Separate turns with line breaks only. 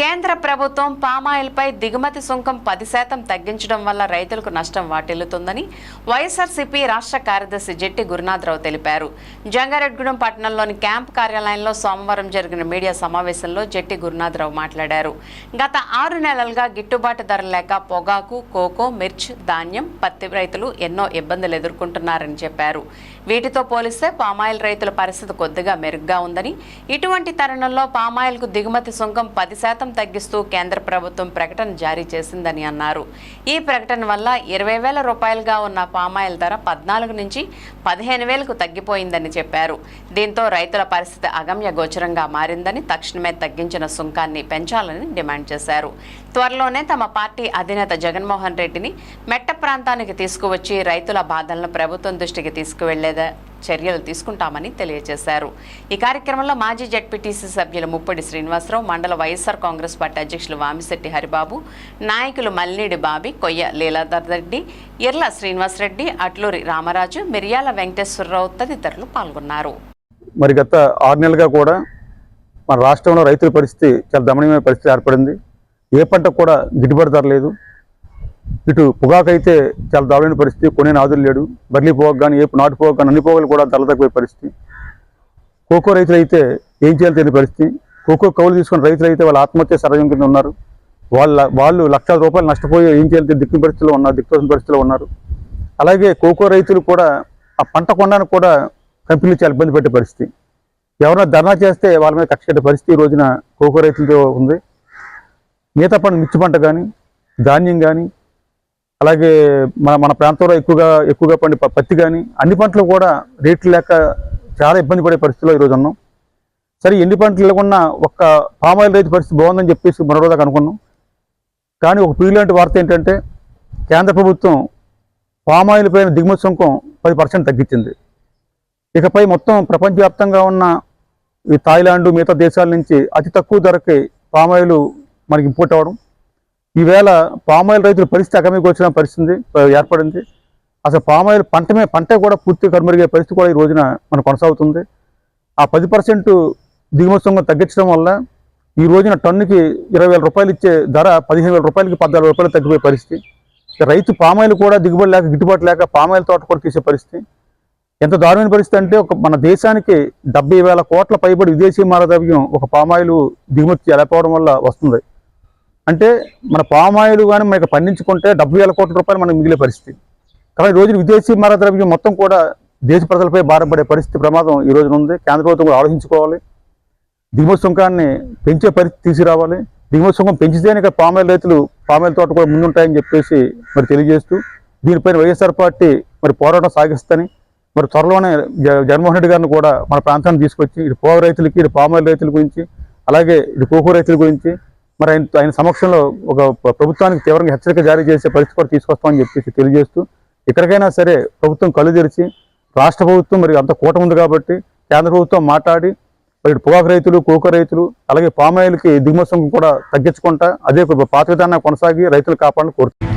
కేంద్ర ప్రభుత్వం పామాయిల్పై దిగుమతి సుంకం పది శాతం తగ్గించడం వల్ల రైతులకు నష్టం వాటిల్లుతుందని వైఎస్ఆర్సీపీ రాష్ట్ర కార్యదర్శి జెట్టి గురునాథరావు తెలిపారు. జంగారెడ్గూడెం పట్టణంలోని క్యాంప్ కార్యాలయంలో సోమవారం జరిగిన మీడియా సమావేశంలో జెట్టి గురునాథరావు మాట్లాడారు. గత ఆరు నెలలుగా గిట్టుబాటు ధర లేక పొగాకు కోకో మిర్చ్ ధాన్యం పత్తి రైతులు ఎన్నో ఇబ్బందులు ఎదుర్కొంటున్నారని చెప్పారు. వీటితో పోలిస్తే పామాయిల్ రైతుల పరిస్థితి కొద్దిగా మెరుగ్గా ఉందని ఇటువంటి తరుణంలో పామాయిల్కు దిగుమతి సుంకం పది శాతం తగ్గిస్తూ కేంద్ర ప్రభుత్వం ప్రకటన జారీ చేసిందని అన్నారు. ఈ ప్రకటన వల్ల ఇరవై వేల రూపాయలుగా ఉన్న పామాయిల్ ధర పద్నాలుగు నుంచి పదిహేను వేలకు తగ్గిపోయిందని చెప్పారు. దీంతో రైతుల పరిస్థితి అగమ్య గోచరంగా మారిందని తక్షణమే తగ్గించిన సుంకాన్ని పెంచాలని డిమాండ్ చేశారు. త్వరలోనే తమ పార్టీ అధినేత జగన్మోహన్ రెడ్డిని మెట్ట ప్రాంతానికి తీసుకువచ్చి రైతుల బాధలను ప్రభుత్వం దృష్టికి తీసుకువెళ్ళేదా? చర్యలు తీసుకుంటామని తెలియజేశారు. ఈ కార్యక్రమంలో మాజీ జడ్పీటీసీ సభ్యులు ముప్పటి శ్రీనివాసరావు మండల వైఎస్ఆర్ కాంగ్రెస్ పార్టీ అధ్యక్షులు వామిశెట్టి హరిబాబు నాయకులు మల్లినేడి బాబి కొయ్య లీలాధర్ రెడ్డి ఇర్ల శ్రీనివాసరెడ్డి అట్లూరి రామరాజు మిర్యాల వెంకటేశ్వరరావు తదితరులు పాల్గొన్నారు.
మరి గత ఆరు నెలలుగా కూడా మన రాష్ట్రంలో రైతుల పరిస్థితి చాలా దమనీయమైన పరిస్థితి ఏర్పడింది. ఏ పంటకు కూడా గిట్టుబాటు ధర లేదు. ఇటు పొగాకైతే చాలా దారుణమైన పరిస్థితి. కొనే నాదులు లేడు. బర్లీ పొగాకు కానీ ఏ నాటు పొగాకు కానీ అన్ని పోగలు కూడా ధరలు తగ్గిపోయే పరిస్థితి. కోకో రైతులు అయితే ఏం చేయాలి తెలియని పరిస్థితి. కోకో కౌలు తీసుకున్న రైతులు అయితే వాళ్ళ ఆత్మహత్య సరయం కింద ఉన్నారు. వాళ్ళ వాళ్ళు లక్షల రూపాయలు నష్టపోయి ఏం చేయాలి దిక్కు పరిస్థితిలో ఉన్నారు దిక్కుతోసిన పరిస్థితిలో ఉన్నారు. అలాగే కోకో రైతులు కూడా ఆ పంట కొనడానికి కూడా కంపెనీలు చాలా ఇబ్బంది పెట్టే పరిస్థితి. ఎవరైనా ధర్నా చేస్తే వాళ్ళ మీద కక్ష పరిస్థితి ఈ రోజున కోకో రైతులతో ఉంది. మిగతా పంట మిర్చి పంట కానీ ధాన్యం కానీ అలాగే మన మన ప్రాంతంలో ఎక్కువగా ఎక్కువగా పండే ప- పత్తి కానీ అన్ని పంటలు కూడా రేట్లు లేక చాలా ఇబ్బంది పడే పరిస్థితిలో ఈరోజు ఉన్నాం. సరే ఎన్ని పంటలు లేకున్నా ఒక్క పామాయిల్ రైతు పరిస్థితి బాగుందని చెప్పేసి మరో రోజుకి అనుకున్నాం. కానీ ఒక పీలాంటి లాంటి వార్త ఏంటంటే కేంద్ర ప్రభుత్వం పామాయిల్ పైన దిగుమతి సుంకం పది పర్సెంట్ తగ్గించింది. ఇకపై మొత్తం ప్రపంచవ్యాప్తంగా ఉన్న ఈ థాయిలాండ్ మిగతా దేశాల నుంచి అతి తక్కువ ధరకి పామాయిల్ మనకి ఇంపోర్ట్ అవ్వడం ఈవేళ పామాయిల్ రైతుల పరిస్థితి అకమికి వచ్చిన పరిస్థితి ఏర్పడింది. అసలు పామాయిల్ పంటమే పంట కూడా పూర్తిగా కనుమరిగే పరిస్థితి కూడా ఈ రోజున మనం కొనసాగుతుంది. ఆ పది పర్సెంట్ దిగుమతి తగ్గించడం వల్ల ఈ రోజున టన్నుకి ఇరవై వేల రూపాయలు ఇచ్చే ధర పదిహేను వేల రూపాయలకి పద్నాలుగు రూపాయలు తగ్గిపోయే పరిస్థితి. రైతు పామాయిల్ కూడా దిగుబడి లేక గిట్టుబాటు లేక పామాయిల్ తోట కూడా తీసే పరిస్థితి. ఎంత దారుణమైన పరిస్థితి అంటే ఒక మన దేశానికి డెబ్బై వేల కోట్ల పైబడి విదేశీ మారద్రవ్యం ఒక పామాయిల్ దిగుమతి లేకపోవడం వల్ల వస్తుంది. అంటే మన పామాయిల్ కానీ మనకి పండించుకుంటే డెబ్బై వేల కోట్ల రూపాయలు మనకు మిగిలే పరిస్థితి. కాబట్టి ఈ విదేశీ మారద్రవ్యం మొత్తం కూడా దేశ ప్రజలపై భారపడే పరిస్థితి ప్రమాదం ఈ రోజున ఉంది. కేంద్ర ప్రభుత్వం కూడా ఆలోచించుకోవాలి. దిగుమతి సుంకాన్ని పెంచే పరిస్థితి తీసుకురావాలి. దిగుమతి సుంకం పెంచితేనే ఇక్కడ పామాయిల్ రైతులు పామాయిల్ తోట కూడా ముందుంటాయని చెప్పేసి మరి తెలియజేస్తూ దీనిపైన వైఎస్ఆర్ పార్టీ మరి పోరాటం సాగిస్తని మరి త్వరలోనే జ- జగన్మోహన్ రెడ్డి గారిని కూడా మన ప్రాంతాన్ని తీసుకొచ్చి ఇటు పోగ రైతులకి ఇటు పామాయిల్ రైతుల గురించి అలాగే ఇటు కోకో రైతుల గురించి మరి ఆయన ఆయన సమక్షంలో ఒక ప్రభుత్వానికి తీవ్రంగా హెచ్చరిక జారీ చేసే పరిస్థితి కూడా తీసుకొస్తామని చెప్పేసి తెలియజేస్తూ ఎక్కడికైనా సరే ప్రభుత్వం కళ్ళు తెరిచి రాష్ట్ర ప్రభుత్వం మరి అంత కూట ఉంది కాబట్టి కేంద్ర ప్రభుత్వం మాట్లాడి మరి పొగాకు రైతులు కోక రైతులు అలాగే పామాయిల్కి దిగుమతి సుంకం కూడా తగ్గించుకుంటా అదే పాత విధానం కొనసాగి రైతులు కాపాడాలని కోరుతుంది